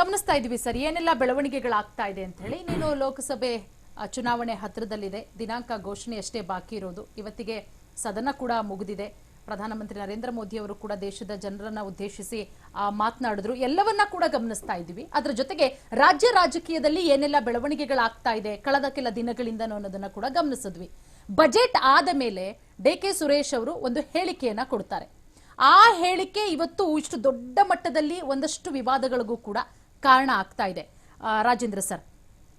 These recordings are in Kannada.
ಗಮನಿಸ್ತಾ ಇದೀವಿ ಸರ್, ಏನೆಲ್ಲ ಬೆಳವಣಿಗೆಗಳಾಗ್ತಾ ಇದೆ ಅಂತ ಹೇಳಿ. ನೀನು ಲೋಕಸಭೆ ಚುನಾವಣೆ ಹತ್ತಿರದಲ್ಲಿದೆ. ದಿನಾಂಕ ಘೋಷಣೆ ಅಷ್ಟೇ ಬಾಕಿ ಇರೋದು. ಇವತ್ತಿಗೆ ಸದನ ಕೂಡ ಮುಗಿದಿದೆ. ಪ್ರಧಾನಮಂತ್ರಿ ನರೇಂದ್ರ ಮೋದಿ ಅವರು ಕೂಡ ದೇಶದ ಜನರನ್ನ ಉದ್ದೇಶಿಸಿ ಮಾತನಾಡಿದ್ರು. ಎಲ್ಲವನ್ನ ಕೂಡ ಗಮನಿಸ್ತಾ ಇದ್ದೀವಿ. ಅದರ ಜೊತೆಗೆ ರಾಜ್ಯ ರಾಜಕೀಯದಲ್ಲಿ ಏನೆಲ್ಲ ಬೆಳವಣಿಗೆಗಳಾಗ್ತಾ ಇದೆ, ಕಳೆದ ಕೆಲ ದಿನಗಳಿಂದ ಅನ್ನೋದನ್ನ ಕೂಡ ಗಮನಿಸಿದ್ವಿ. ಬಜೆಟ್ ಆದ ಮೇಲೆ ಡಿ ಕೆ ಸುರೇಶ್ ಅವರು ಒಂದು ಹೇಳಿಕೆಯನ್ನ ಕೊಡ್ತಾರೆ. ಆ ಹೇಳಿಕೆ ಇವತ್ತು ಇಷ್ಟು ದೊಡ್ಡ ಮಟ್ಟದಲ್ಲಿ ಒಂದಷ್ಟು ವಿವಾದಗಳಿಗೂ ಕೂಡ ಕಾರಣ ಆಗ್ತಾ ಇದೆ. ರಾಜೇಂದ್ರ ಸರ್,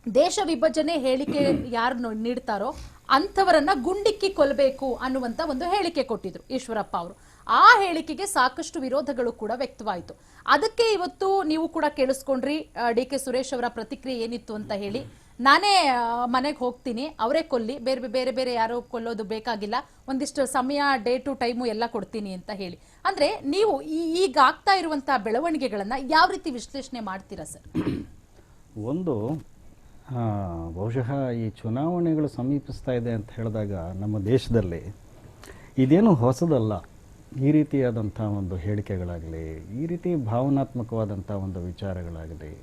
ದೇಶ ವಿಭಜನೆ ಹೇಳಿಕೆ ಯಾರು ನೀಡ್ತಾರೋ ಅಂಥವರನ್ನ ಗುಂಡಿಕ್ಕಿ ಕೊಲ್ಲಬೇಕು ಅನ್ನುವಂತ ಒಂದು ಹೇಳಿಕೆ ಕೊಟ್ಟಿದ್ರು ಈಶ್ವರಪ್ಪ ಅವರು. ಆ ಹೇಳಿಕೆಗೆ ಸಾಕಷ್ಟು ವಿರೋಧಗಳು ಕೂಡ ವ್ಯಕ್ತವಾಯಿತು. ಅದಕ್ಕೆ ಇವತ್ತು ನೀವು ಕೂಡ ಕೇಳಿಸ್ಕೊಂಡ್ರಿ ಡಿ ಕೆ ಸುರೇಶ್ ಅವರ ಪ್ರತಿಕ್ರಿಯೆ ಏನಿತ್ತು ಅಂತ ಹೇಳಿ. ನಾನೇ ಮನೆಗೆ ಹೋಗ್ತೀನಿ. ಅವರೇ ಕೊಲ್ಲಿ. ಬೇರೆ ಬೇರೆ ಬೇರೆ ಯಾರೋ ಕೊಲ್ಲೋದು ಬೇಕಾಗಿಲ್ಲ. ಒಂದಿಷ್ಟು ಸಮಯ, ಡೇಟು, ಟೈಮು ಎಲ್ಲ ಕೊಡ್ತೀನಿ ಅಂತ ಹೇಳಿ. ಅಂದ್ರೆ ನೀವು ಈ- ಈಗ ಆಗ್ತಾ ಇರುವಂತಹ ಬೆಳವಣಿಗೆಗಳನ್ನ ಯಾವ ರೀತಿ ವಿಶ್ಲೇಷಣೆ ಮಾಡ್ತೀರಾ ಸರ್? ಒಂದು ಬಹುಶಃ ಈ ಚುನಾವಣೆಗಳು ಸಮೀಪಿಸ್ತಾ ಇದೆ ಅಂತ ಹೇಳಿದಾಗ ನಮ್ಮ ದೇಶದಲ್ಲಿ ಇದೇನು ಹೊಸದಲ್ಲ. ಈ ರೀತಿಯಾದಂಥ ಒಂದು ಹೇಳಿಕೆಗಳಾಗಲಿ, ಈ ರೀತಿ ಭಾವನಾತ್ಮಕವಾದಂಥ ಒಂದು ವಿಚಾರಗಳಾಗಲಿ,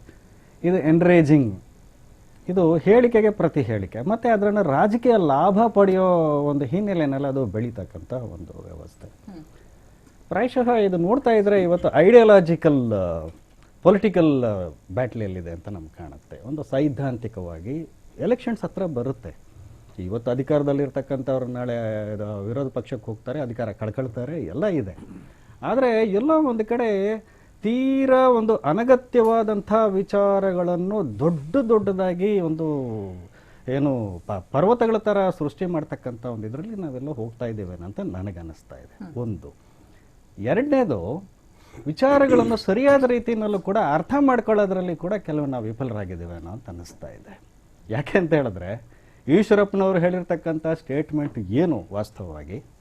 ಇದು ಎನ್ರೇಜಿಂಗ್ ಇದು ಹೇಳಿಕೆಗೆ ಪ್ರತಿ ಹೇಳಿಕೆ. ಮತ್ತು ಅದನ್ನು ರಾಜಕೀಯ ಲಾಭ ಪಡೆಯೋ ಒಂದು ಹಿನ್ನೆಲೆಯಲ್ಲಿ ಅದು ಬೆಳೀತಕ್ಕಂಥ ಒಂದು ವ್ಯವಸ್ಥೆ. ಪ್ರಾಯಶಃ ಇದು ನೋಡ್ತಾ ಇದ್ರೆ ಇವತ್ತು ಐಡಿಯಾಲಜಿಕಲ್ ಪೊಲಿಟಿಕಲ್ ಬ್ಯಾಟ್ಲಿಯಲ್ಲಿದೆ ಅಂತ ನಮ್ಗೆ ಕಾಣುತ್ತೆ. ಒಂದು ಸೈದ್ಧಾಂತಿಕವಾಗಿ ಎಲೆಕ್ಷನ್ಸ್ ಹತ್ರ ಬರುತ್ತೆ. ಇವತ್ತು ಅಧಿಕಾರದಲ್ಲಿರ್ತಕ್ಕಂಥವ್ರು ನಾಳೆ ವಿರೋಧ ಪಕ್ಷಕ್ಕೆ ಹೋಗ್ತಾರೆ ಅಧಿಕಾರ ಕಳ್ಕೊಳ್ತಾರೆ ಎಲ್ಲ ಇದೆ. ಆದರೆ ಎಲ್ಲೋ ಒಂದು ಕಡೆ ತೀರಾ ಒಂದು ಅನಗತ್ಯವಾದಂಥ ವಿಚಾರಗಳನ್ನು ದೊಡ್ಡ ದೊಡ್ಡದಾಗಿ ಒಂದು ಏನು ಪ ಪರ್ವತಗಳ ಥರ ಸೃಷ್ಟಿ ಮಾಡ್ತಕ್ಕಂಥ ಒಂದು ಇದರಲ್ಲಿ ನಾವೆಲ್ಲ ಹೋಗ್ತಾ ಇದ್ದೇವೆ ಅಂತ ನನಗನ್ನಿಸ್ತಾ ಇದೆ. ಒಂದು. ಎರಡನೇದು ವಿಚಾರಗಳನ್ನು ಸರಿಯಾದ ರೀತಿಯಲ್ಲೂ ಕೂಡ ಅರ್ಥ ಮಾಡ್ಕೊಳ್ಳೋದ್ರಲ್ಲಿ ಕೂಡ ಕೆಲವು ನಾವು ವಿಫಲರಾಗಿದ್ದೇವೆ ಅನ್ನೋ ಅಂತ ಅನ್ನಿಸ್ತಾ ಇದೆ. ಯಾಕೆ ಅಂತ ಹೇಳಿದ್ರೆ ಈಶ್ವರಪ್ಪನವರು ಹೇಳಿರ್ತಕ್ಕಂಥ ಸ್ಟೇಟ್ಮೆಂಟ್ ಏನು ವಾಸ್ತವವಾಗಿ?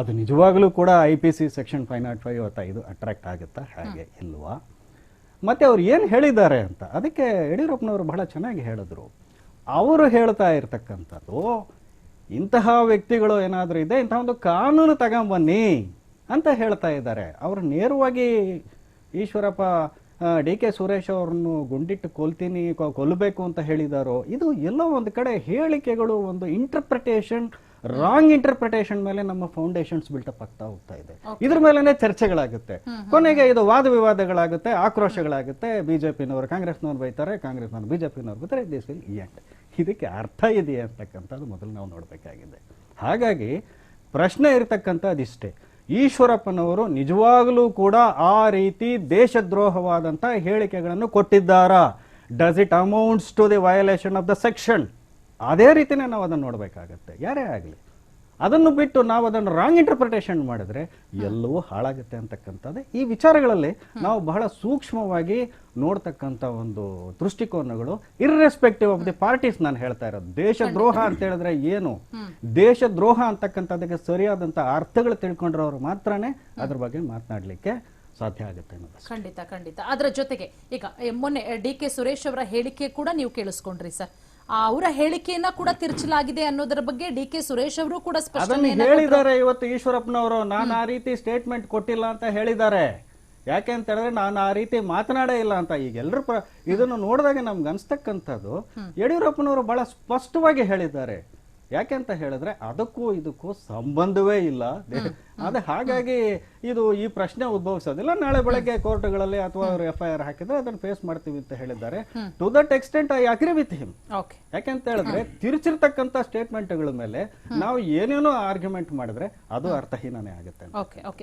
ಅದು ನಿಜವಾಗಲೂ ಕೂಡ I P C section five not five ಇದು ಅಟ್ರಾಕ್ಟ್ ಆಗುತ್ತಾ? ಹಾಗೆ ಇಲ್ವಾ? ಮತ್ತು ಅವ್ರು ಏನು ಹೇಳಿದ್ದಾರೆ ಅಂತ ಅದಕ್ಕೆ ಯಡಿಯೂರಪ್ಪನವರು ಬಹಳ ಚೆನ್ನಾಗಿ ಹೇಳಿದ್ರು. ಅವರು ಹೇಳ್ತಾ ಇರ್ತಕ್ಕಂಥದ್ದು ಇಂತಹ ವ್ಯಕ್ತಿಗಳು ಏನಾದರೂ ಇದೆ ಇಂತಹ ಒಂದು ಕಾನೂನು ತಗೊಂಬನ್ನಿ ಅಂತ ಹೇಳ್ತಾ ಇದ್ದಾರೆ. ಅವರು ನೇರವಾಗಿ ಈಶ್ವರಪ್ಪ ಡಿ ಕೆ ಸುರೇಶ್ ಅವ್ರನ್ನು ಗುಂಡಿಟ್ಟು ಕೊಲ್ತೀನಿ ಕೊಲ್ಲಬೇಕು ಅಂತ ಹೇಳಿದಾರೋ ಇದು ಎಲ್ಲೋ ಒಂದು ಕಡೆ ಹೇಳಿಕೆಗಳು ಒಂದು ಇಂಟರ್ಪ್ರಿಟೇಷನ್ ರಾಂಗ್ ಇಂಟರ್ಪ್ರಿಟೇಷನ್ ಮೇಲೆ ನಮ್ಮ ಫೌಂಡೇಶನ್ಸ್ ಬಿಲ್ಟಪ್ ಆಗ್ತಾ ಹೋಗ್ತಾ ಇದೆ. ಇದ್ರ ಮೇಲೆನೆ ಚರ್ಚೆಗಳಾಗುತ್ತೆ. ಕೊನೆಗೆ ಇದು ವಾದ ವಿವಾದಗಳಾಗುತ್ತೆ ಆಕ್ರೋಶಗಳಾಗುತ್ತೆ. ಬಿಜೆಪಿನವರು ಕಾಂಗ್ರೆಸ್ನವ್ರು ಬೈತಾರೆ ಕಾಂಗ್ರೆಸ್ನವ್ರು ಬಿಜೆಪಿನವ್ರು ಬೈತಾರೆ. ದಿಸ್ ವಿಲ್ ಎಂಟ್ ಇದಕ್ಕೆ ಅರ್ಥ ಇದೆಯಾ ಅಂತಕ್ಕಂಥದ್ದು ಮೊದಲು ನಾವು ನೋಡಬೇಕಾಗಿದೆ. ಹಾಗಾಗಿ ಪ್ರಶ್ನೆ ಇರತಕ್ಕಂಥದ್ದು ಇಷ್ಟೇ. ಈಶ್ವರಪ್ಪನವರು ನಿಜವಾಗಲೂ ಕೂಡ ಆ ರೀತಿ ದೇಶದ್ರೋಹವಾದಂಥ ಹೇಳಿಕೆಗಳನ್ನು ಕೊಟ್ಟಿದ್ದಾರಾ? Does it amounts to the violation of the section ಅದೇ ರೀತಿನೇ ನಾವು ಅದನ್ನು ನೋಡಬೇಕಾಗತ್ತೆ. ಯಾರೇ ಆಗಲಿ. ಅದನ್ನು ಬಿಟ್ಟು ನಾವು ಅದನ್ನು ರಾಂಗ್ ಇಂಟರ್ಪ್ರಿಟೇಷನ್ ಮಾಡಿದ್ರೆ ಎಲ್ಲವೂ ಹಾಳಾಗುತ್ತೆ ಅಂತಕ್ಕಂಥದ್ದೇ ಈ ವಿಚಾರಗಳಲ್ಲಿ ನಾವು ಬಹಳ ಸೂಕ್ಷ್ಮವಾಗಿ ನೋಡ್ತಕ್ಕಂಥ ಒಂದು ದೃಷ್ಟಿಕೋನಗಳು ಇರ್ರೆಸ್ಪೆಕ್ಟಿವ್ ಆಫ್ ದಿ ಪಾರ್ಟೀಸ್ ನಾನು ಹೇಳ್ತಾ ಇರೋದು. ದೇಶದ್ರೋಹ ಅಂತ ಹೇಳಿದ್ರೆ ಏನು? ದೇಶದ್ರೋಹ ಅಂತಕ್ಕಂಥದ್ದಕ್ಕೆ ಸರಿಯಾದಂಥ ಅರ್ಥಗಳು ತಿಳ್ಕೊಂಡ್ರವ್ರು ಮಾತ್ರನೇ ಅದ್ರ ಬಗ್ಗೆ ಮಾತನಾಡಲಿಕ್ಕೆ ಸಾಧ್ಯ ಆಗುತ್ತೆ ಅನ್ನೋದು ಖಂಡಿತ ಖಂಡಿತ. ಅದರ ಜೊತೆಗೆ ಈಗ ಮೊನ್ನೆ ಡಿ ಕೆ ಸುರೇಶ್ ಅವರ ಹೇಳಿಕೆ ಕೂಡ ನೀವು ಕೇಳಿಸ್ಕೊಂಡ್ರಿ ಸರ್. ಅವರ ಹೇಳಿಕೆಯನ್ನ ಕೂಡ ತಿರ್ಚಲಾಗಿದೆ ಅನ್ನೋದರ ಬಗ್ಗೆ ಡಿ ಕೆ ಸುರೇಶ್ ಅವರು ಕೂಡ ಸ್ಪಷ್ಟನೆ ಹೇಳಿದ್ದಾರೆ ಇವತ್ತು ಈಶ್ವರಪ್ಪನವರು. ನಾನು ಆ ರೀತಿ ಸ್ಟೇಟ್ಮೆಂಟ್ ಕೊಟ್ಟಿಲ್ಲ ಅಂತ ಹೇಳಿದ್ದಾರೆ. ಯಾಕೆ ಅಂತ ಹೇಳಿದ್ರೆ ನಾನು ಆ ರೀತಿ ಮಾತನಾಡೇ ಇಲ್ಲ ಅಂತ. ಈಗ ಎಲ್ಲರೂ ಇದನ್ನು ನೋಡಿದಾಗ ನಮ್ಗೆ ಅನ್ಸ್ತಕ್ಕಂಥದ್ದು ಯಡಿಯೂರಪ್ಪನವರು ಬಹಳ ಸ್ಪಷ್ಟವಾಗಿ ಹೇಳಿದ್ದಾರೆ. ಯಾಕೆ ಅಂತ ಹೇಳಿದ್ರೆ ಅದಕ್ಕೂ ಇದಕ್ಕೂ ಸಂಬಂಧವೇ ಇಲ್ಲ. ಅದೇ ಹಾಗಾಗಿ ಇದು ಈ ಪ್ರಶ್ನೆ ಉದ್ಭವಿಸೋದಿಲ್ಲ. ನಾಳೆ ಬೆಳಗ್ಗೆ ಕೋರ್ಟ್ಗಳಲ್ಲಿ ಅಥವಾ ಅವರು ಎಫ್ ಐ ಆರ್ ಹಾಕಿದ್ರೆ ಅದನ್ನು ಫೇಸ್ ಮಾಡ್ತೀವಿ ಅಂತ ಹೇಳಿದ್ದಾರೆ. To that extent I agree with him okay ಯಾಕೆಂತ ಹೇಳಿದ್ರೆ ತಿರುಚಿರ್ತಕ್ಕಂಥ ಸ್ಟೇಟ್ಮೆಂಟ್ಗಳ ಮೇಲೆ ನಾವು ಏನೇನೋ ಆರ್ಗ್ಯುಮೆಂಟ್ ಮಾಡಿದ್ರೆ ಅದು ಅರ್ಥಹೀನನೇ ಆಗುತ್ತೆ ಓಕೆ ಓಕೆ